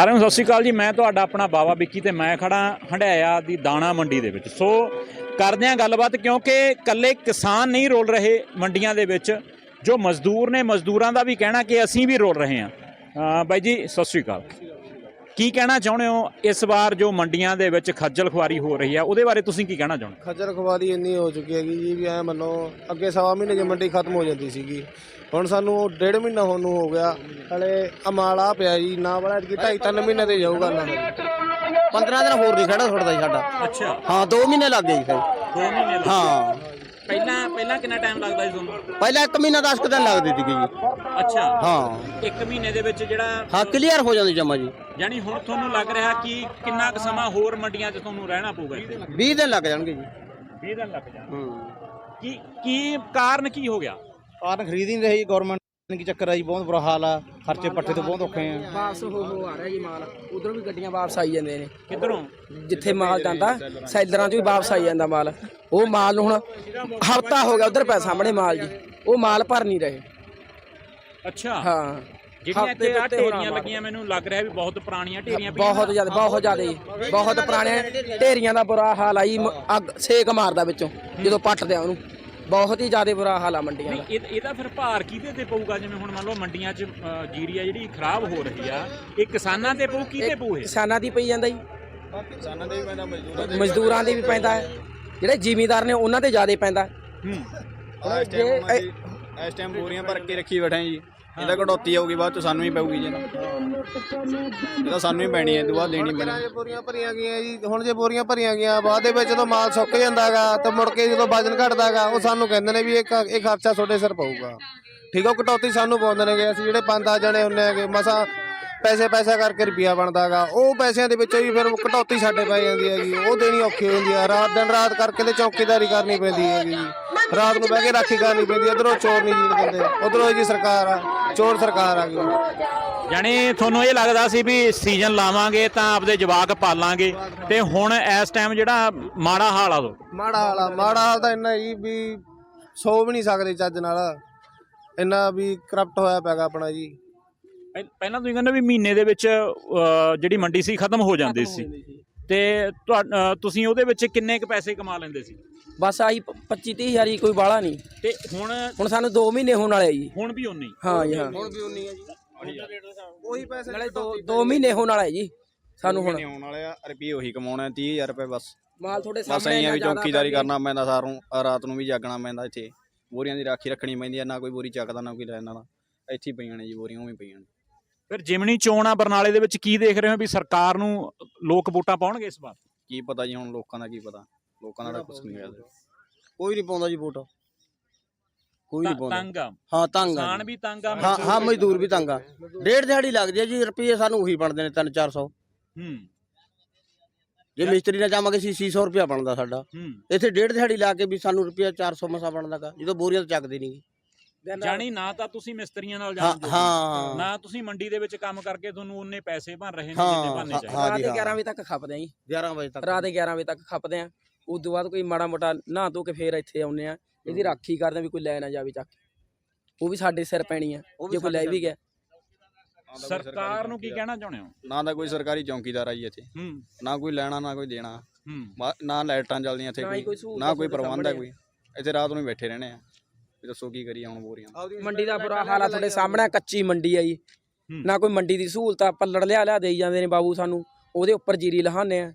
ਸਾਰਿਆਂ ਨੂੰ ਸਤਿ ਸ਼੍ਰੀ ਅਕਾਲ ਜੀ। ਮੈਂ ਤੁਹਾਡਾ ਆਪਣਾ ਬਾਵਾ ਵਿੱਕੀ ਤੇ ਮੈਂ ਖੜਾ ਹੰਡਾਇਆ ਦੀ ਦਾਣਾ ਮੰਡੀ ਦੇ ਵਿੱਚ। ਸੋ ਕਰਦੇ ਹਾਂ ਗੱਲਬਾਤ ਕਿਉਂਕਿ ਇਕੱਲੇ ਕਿਸਾਨ ਨਹੀਂ ਰੋਲ ਰਹੇ ਮੰਡੀਆਂ ਦੇ ਵਿੱਚ, ਜੋ ਮਜ਼ਦੂਰ ਨੇ ਮਜ਼ਦੂਰਾਂ ਦਾ ਵੀ ਕਹਿਣਾ ਕਿ ਅਸੀਂ ਵੀ ਰੋਲ ਰਹੇ ਹਾਂ। ਅਹ ਬਾਈ ਜੀ, ਸਤਿ ਸ਼੍ਰੀ ਅਕਾਲ। ਕੀ ਕਹਿਣਾ ਚਾਹੁੰਦੇ ਹੋ ਇਸ ਵਾਰ ਜੋ ਮੰਡੀਆਂ ਦੇ ਵਿੱਚ ਖੱਜਲ ਖੁਆਰੀ ਹੋ ਰਹੀ ਆ ਉਹਦੇ ਬਾਰੇ ਤੁਸੀਂ ਕੀ ਕਹਿਣਾ ਚਾਹੁੰਦੇ ਖੱਜਰ ਖਵਾਰੀ ਇੰਨੀ ਹੋ ਚੁੱਕੀ ਹੈਗੀ ਜੀ ਵੀ ਐ ਮੰਨੋ ਅੱਗੇ ਸਵਾ ਮਹੀਨੇ ਦੀ ਮੰਡੀ ਖਤਮ ਹੋ ਜਾਂਦੀ ਸੀਗੀ। ਹੁਣ ਸਾਨੂੰ ਡੇਢ ਮਹੀਨਾ ਹੋਣ ਨੂੰ ਹੋ ਗਿਆ। ਹਲੇ ਅਮਾਲਾ ਪਿਆ ਜੀ ਨਾ ਵਾਲਾ ਕਿ ਢਾਈ ਤਿੰਨ ਮਹੀਨੇ ਤੇ ਜਾਊਗਾ ਨਾ। 15 ਦਿਨ ਹੋਰ ਨਹੀਂ ਖੜਾ ਛੁੱਟਦਾ ਜੀ ਸਾਡਾ। ਅੱਛਾ। ਹਾਂ 2 ਮਹੀਨੇ ਲੱਗ ਗਏ ਜੀ ਫਿਰ। 2 ਮਹੀਨੇ ਹਾਂ। ਪਹਿਲਾਂ ਪਹਿਲਾਂ ਕਿੰਨਾ ਟਾਈਮ ਲੱਗਦਾ ਸੀ ਤੁਹਾਨੂੰ? ਪਹਿਲਾਂ 1 ਮਹੀਨਾ 10 ਕੁ ਦਿਨ ਲੱਗਦੇ ਸੀਗੇ ਜੀ। ਅੱਛਾ। ਹਾਂ। ਇੱਕ ਮਹੀਨੇ ਦੇ ਵਿੱਚ ਜਿਹੜਾ ਹਾਂ ਕਲੀਅਰ ਹੋ ਜਾਂਦੀ ਜਮਾ ਜੀ। ਯਾਨੀ ਹੁਣ ਤੁਹਾਨੂੰ ਲੱਗ ਰਿਹਾ ਕਿ ਕਿੰਨਾ ਕੁ ਸਮਾਂ ਹੋਰ ਮੰਡੀਆਂ 'ਚ ਤੁਹਾਨੂੰ ਰਹਿਣਾ ਪਊਗਾ ਇੱਥੇ? 20 ਦਿਨ ਲੱਗ ਜਾਣਗੇ ਜੀ। 20 ਦਿਨ ਲੱਗ ਜਾਣ ਹੂੰ। ਕੀ ਕੀ ਕਾਰਨ ਕੀ ਹੋ ਗਿਆ? ਕਾਰਨ ਖਰੀਦ ਹੀ ਨਹੀਂ ਰਹੀ ਗਵਰਨਮੈਂਟ ਕੀ ਚੱਕਰ ਆ ਜੀ ਬਹੁਤ ਬੁਰਾ ਹਾਲ ਆ ਖਰਚੇ ਪੱਠੇ ਤੋਂ ਬਹੁਤ ਔਖੇ ਆ। ਵਾਪਸ ਹੋ ਹੋ ਆ ਰਿਹਾ ਜੀ ਮਾਲ ਉਧਰੋਂ ਵੀ ਗੱਡੀਆਂ ਵਾਪਸ ਆਈ ਜਾਂਦੇ ਨੇ। ਕਿੱਧਰੋਂ? ਜਿੱਥੇ ਮਾਲ ਜਾਂਦਾ ਸੈਲਰਾਂ 'ਚ ਵੀ ਵਾਪਸ ਆਈ ਜਾਂਦਾ ਮਾਲ। ਉਹ ਮਾਲ ਨੂੰ ਹੁਣ ਹਫਤਾ ਹੋ ਗਿਆ ਉਧਰ ਪੈ ਸਾਹਮਣੇ ਮਾਲ ਜੀ ਉਹ ਮਾਲ ਭਰ ਨਹੀਂ ਰਹੇ। ਅੱਛਾ। ਹਾਂ। ਜਿਹੜੀਆਂ ਇੱਥੇ ਆ ਢੇਰੀਆਂ। ਲੱਗੀਆਂ ਮੈਨੂੰ ਲੱਗ ਰਿਹਾ ਵੀ ਬਹੁਤ ਪੁਰਾਣੀਆਂ ਢੇਰੀਆਂ ਪਈਆਂ ਬਹੁਤ ਜ਼ਿਆਦਾ ਬਹੁਤ ਜ਼ਿਆਦਾ ਜੀ ਬਹੁਤ ਪੁਰਾਣੇ ਢੇਰੀਆਂ ਦਾ ਬੁਰਾ ਹਾਲ ਆ ਜੀ ਅੱਗ ਸੇਕ ਮਾਰਦਾ ਵਿੱਚੋਂ ਜਦੋਂ ਪੱਟਦੇ ਆ ਉਹਨੂੰ। ਬਹੁਤ ਹੀ ਜ਼ਿਆਦਾ ਬੁਰਾ ਹਾਲ ਆ ਮੰਡੀਆਂ ਦਾ। ਇਹ ਇਹਦਾ ਫਿਰ ਭਾਰ ਕਿਹਦੇ ਤੇ ਪਊਗਾ? ਜਿਵੇਂ ਹੁਣ ਮੰਨ ਲਓ ਮੰਡੀਆਂ 'ਚ ਅ, ਜੀਰੀ ਆ ਜਿਹੜੀ ਖਰਾਬ ਹੋ ਰਹੀ ਆ ਇਹ ਕਿਸਾਨਾਂ ਤੇ ਪਊ ਕਿਹਦੇ ਪਊ ਇਹ? ਕਿਸਾਨਾਂ ਦੀ ਪਈ ਜਾਂਦਾ ਜੀ। ਮਜ਼ਦੂਰਾਂ ਦੇ ਵੀ ਪੈਂਦਾ। ਹੈ। ਜਿਹੜੇ ਜ਼ਿਮੀਂਦਾਰ ਨੇ ਉਹਨਾਂ ਤੇ ਜ਼ਿਆਦਾ ਪੈਂਦਾ ਹੈ। ਹੂੰ। ਇਸ ਟਾਈਮ ਇਸ ਟਾਈਮ ਬੋਰੀਆਂ ਭਰ ਕੇ ਰੱਖੀ ਬੈਠੇ ਜੀ। ਇਹਦਾ ਕਟੌਤੀ ਆਊਗੀ, ਬਾਅਦ ਚ ਸਾਨੂੰ ਹੀ ਪਊਗੀ ਜੀ ਇਹ ਤਾਂ ਸਾਨੂੰ ਹੀ ਪੈਣੀ ਹੈ ਦੁਆ ਦੇਣੀ ਪੈਣੀ। ਜੇ ਬੋਰੀਆਂ ਭਰੀਆਂ ਗਈਆਂ ਜੀ, ਹੁਣ ਜੇ ਬੋਰੀਆਂ ਭਰੀਆਂ ਗਈਆਂ, ਬਾਅਦ ਦੇ ਵਿੱਚ ਜਦੋਂ ਮਾਲ ਸੁੱਕ ਜਾਂਦਾਗਾ, ਤੇ ਮੁੜ ਕੇ ਜਦੋਂ ਵਜਨ ਘਟਦਾਗਾ, ਉਹ ਸਾਨੂੰ ਕਹਿੰਦੇ ਨੇ ਵੀ ਇਹ ਖ- ਇਹ ਖਰਚਾ ਤੁਹਾਡੇ ਸਿਰ ਪਊਗਾ। ਠੀਕ ਆ, ਉਹ ਕਟੌਤੀ ਸਾਨੂੰ ਪਾਉਂਦੇ ਨੇਗੇ, ਅਸੀਂ ਜਿਹੜੇ ਪੰਜ ਦਸ ਜਣੇ ਹੁੰਨੇ ਹੈਗੇ, ਮਸਾ ਪੈਸੇ ਪੈਸਾ ਕਰਕੇ ਰੁਪਿਆ ਬਣਦਾਗਾ। ਉਹ ਪੈਸਿਆਂ ਦੇ ਵਿੱਚੋਂ ਵੀ ਫਿਰ ਕਟੌਤੀ ਸਾਡੇ ਪੈ ਜਾਂਦੀ ਹੈਗੀ। ਉਹ ਦੇਣੀ ਔਖੀ ਹੋ ਜਾਂਦੀ ਆ ਰਾਤ ਦਿਨ ਰਾਤ ਕਰਕੇ ਤੇ ਚੌਕੀਦਾਰੀ ਕਰਨੀ ਪੈਂਦੀ ਹੈਗੀ। ਜੀ ਰਾਤ ਨੂੰ ਬਹਿ ਕੇ ਰਾਖੀ ਕਰਨੀ ਪੈਂਦੀ ਉਧਰੋਂ ਚੋਰ ਨਹੀਂ ਜੀਣ ਦਿੰਦੇ। ਉਧਰੋਂ ਜੀ ਸਰਕਾਰ ਆ। ਚੋਰ ਸਰਕਾਰ ਆ ਗਈ। ਯਾਨੀ ਤੁਹਾਨੂੰ ਇਹ ਲੱਗਦਾ ਸੀ ਵੀ ਸੀਜ਼ਨ ਲਾਵਾਂਗੇ ਤਾਂ ਆਪਦੇ ਜਵਾਕ ਪਾਲਾਂਗੇ। ਤੇ ਹੁਣ ਇਸ ਟਾਈਮ ਜਿਹੜਾ ਮਾੜਾ ਹਾਲ ਆ ਉਹ ਮਾੜਾ ਹਾਲ ਆ। ਮਾੜਾ ਹਾਲ ਤਾਂ ਇੰਨਾ ਜੀ ਵੀ ਸੋ ਵੀ ਨਹੀਂ ਸਕਦੇ ਚੱਜ ਨਾਲ। ਇੰਨਾ ਵੀ ਕਰਪਟ ਹੋਇਆ ਪੈਗਾ ਆਪਣਾ ਜੀ। ਪਹਿ- ਪਹਿਲਾਂ ਤੁਸੀਂ ਕਹਿੰਦੇ ਵੀ ਮਹੀਨੇ ਦੇ ਵਿੱਚ ਅ, ਜਿਹੜੀ ਮੰਡੀ ਸੀ ਖਤਮ ਹੋ ਜਾਂਦੀ ਸੀ। ਤੇ ਤੁਹਾ- ਅ, ਤੁਸੀਂ ਉਹਦੇ ਵਿੱਚ ਕਿੰਨੇ ਕੁ ਪੈਸੇ ਕਮਾ ਲੈਂਦੇ ਸੀ? ਬਸ ਆਹੀ 25 30 ਹਜ਼ਾਰ ਹੀ ਕੋਈ ਬਾਹਲਾ ਨਹੀਂ। ਤੇ ਹੁਣ ਹੁਣ ਸਾਨੂੰ 2 ਮਹੀਨੇ ਹੋਣ ਵਾਲੇ ਆ ਜੀ। ਹੁਣ ਵੀ ਉਨੀ ਹਾਂ? ਜੀ ਹਾਂ। ਹੁਣ ਵੀ ਉਨੀ ਹੈ ਜੀ। ਉਹੀ ਪੈਸੇ ਨਾਲੇ 2 2 ਮਹੀਨੇ ਹੋਣ ਵਾਲਾ ਹੈ ਜੀ। ਸਾਨੂੰ ਹੁਣ ਆਉਣ ਵਾਲੇ ਆ ਰੁਪਏ ਉਹੀ ਕਮਾਉਣੇ 30000 ਰੁਪਏ ਬਸ। ਮਾਲ ਤੁਹਾਡੇ ਬਸ ਸਾਹਮਣੇ ਐਂ ਆ ਵੀ ਚੌਕੀਦਾਰੀ ਕਰਨਾ ਪੈਂਦਾ ਸਾਰੂ ਰਾਤ ਨੂੰ ਵੀ ਜਾਗਣਾ ਪੈਂਦਾ ਇੱਥੇ। ਬੋਰੀਆਂ ਦੀ ਰਾਖੀ ਰੱਖਣੀ ਪੈਂਦੀ ਆ ਨਾ ਕੋਈ ਬੋਰੀ ਚੱਕਦਾ ਨਾ ਕੋਈ ਲੈਣ ਵਾਲਾ। ਇੱਥੇ ਹੀ ਪਈਆਂ ਨੇ ਜੀ ਬੋਰੀਆਂ ਉਵੇਂ ਹੀ ਪਈਆਂ ਨੇ। ਫਿਰ ਜਿਮਣੀ ਚੋਣ ਆ ਬਰਨਾਲੇ ਦੇ ਵਿੱਚ ਕੀ ਦੇਖ ਰਹੇ ਹੋ ਵੀ ਸਰਕਾਰ ਨੂੰ ਲੋਕ ਵੋਟਾਂ ਪਾਉਣਗੇ ਇਸ ਵਾਰ? ਕੀ ਪਤਾ ਜੀ ਹੁਣ ਲੋਕਾਂ ਦਾ ਕੀ ਪਤਾ। ਲੋਕਾਂ ਦਾ ਕੁਝ ਨਹੀਂ ਹੋਇਆ। ਕੋਈ ਨਹੀਂ ਪਾਉਂਦਾ ਜੀ ਵੋਟ। ਕੋਈ ਨਹੀਂ ਪਾਉਂਦਾ। ਤੰਗ ਆ। ਹਾਂ ਤੰਗ ਆ ਕਿਸਾਨ। ਵੀ ਤੰਗ ਆ ਹਾਂ ਹਾਂ ਮਜ਼ਦੂਰ ਵੀ ਤੰਗ ਆ। ਡੇਢ ਦਿਹਾੜੀ ਲੱਗਦੀ ਹੈ ਜੀ ਰੁਪਏ ਸਾਨੂੰ ਉਹੀ ਬਣਦੇ ਨੇ 3 400 ਹੂੰ। ਜੇ ਮਿਸਤਰੀ ਨਾਲ ਜਾਵਾਂਗੇ ਸੀ 600 ਰੁਪਇਆ ਬਣਦਾ ਸਾਡਾ। ਹੂੰ। ਇੱਥੇ ਡੇਢ ਦਿਹਾੜੀ ਲਾ ਕੇ ਵੀ ਸਾਨੂੰ ਰੁਪਇਆ 400 ਮਸਾ ਬਣਦਾਗਾ ਜਦੋਂ ਬੋਰੀਆਂ ਤਾਂ ਚੱਕਦੇ ਨਹੀਂ ਜਾਣੀ ਨਾ ਤਾਂ ਤੁਸੀਂ ਮਿਸਤਰੀਆਂ ਨਾਲ ਜਾਣਦੇ ਹੋ, ਨਾ ਤੁਸੀਂ ਮੰਡੀ ਦੇ ਵਿੱਚ ਕੰਮ ਕਰਕੇ ਤੁਹਾਨੂੰ ਉਹਨੇ ਪੈਸੇ ਭਰ ਰਹੇ ਨੇ ਜਿੰਨੇ ਭਰਨੇ ਚਾਹੀਦੇ। ਰਾਤ ਜੀ, ਦੇ ਹਾਂ। 11 ਵਜੇ ਤੱਕ ਖਪਦੇ ਆ ਜੀ। 11 ਵਜੇ ਤੱਕ। ਰਾਤ ਦੇ 11 ਵਜੇ ਤੱਕ ਖਪਦੇ ਆ ਉਸ ਤੋਂ ਬਾਅਦ ਕੋਈ ਮਾੜਾ ਮੋਟਾ ਨਹਾ ਧੋ ਕੇ ਫੇਰ ਇੱਥੇ ਆਉਨੇ ਆ ਇਹਦੀ ਰਾਖੀ ਕਰਦੇ ਵੀ ਕੋਈ ਲੈ ਨਾ ਜਾਵੇ ਚੱਕ। ਉਹ ਵੀ ਸਾਡੇ ਸਿਰ ਪੈਣੀ ਆ ਜੇ ਕੋਈ ਲੈ ਵੀ ਗਿਆ। ਸਰਕਾਰ ਨੂੰ ਕੀ ਕਹਿਣਾ ਚਾਹੁੰਦੇ ਹੋ? ਨਾ ਤਾਂ ਕੋਈ ਸਰਕਾਰੀ ਚੌਕੀਦਾਰ ਆ ਜੀ ਇੱਥੇ। ਨਾ ਕੋਈ ਲੈਣਾ ਨਾ ਕੋਈ ਦੇਣਾ। ਨਾ ਲਾਈਟਾਂ ਚੱਲਦੀਆਂ ਇੱਥੇ ਕੋਈ ਨਾ ਕੋਈ ਪ੍ਰਬੰਧ ਹੈ ਕੋਈ। ਇੱਥੇ ਰਾਤ ਨੂੰ ਹੀ ਬੈਠੇ ਰਹਿਣੇ ਆ। ਵੀ ਦੱਸੋ ਕੀ ਕਰੀਏ ਹੁਣ ਬੋਰੀਆਂ। ਮੰਡੀ ਦਾ ਬੁਰਾ ਹਾਲ ਆ ਤੁਹਾਡੇ ਸਾਹਮਣੇ ਕੱਚੀ ਮੰਡੀ ਆ ਜੀ। ਨਾ ਕੋਈ ਮੰਡੀ ਦੀ ਸਹੂਲਤ ਆ ਪੱਲੜ ਲਿਆ ਲਿਆ ਦੇਈ ਜਾਂਦੇ ਨੇ ਬਾਬੂ ਸਾਨੂੰ। ਉਹਦੇ ਉੱਪਰ ਜੀਰੀ ਲਹਾਨੇ ਆ।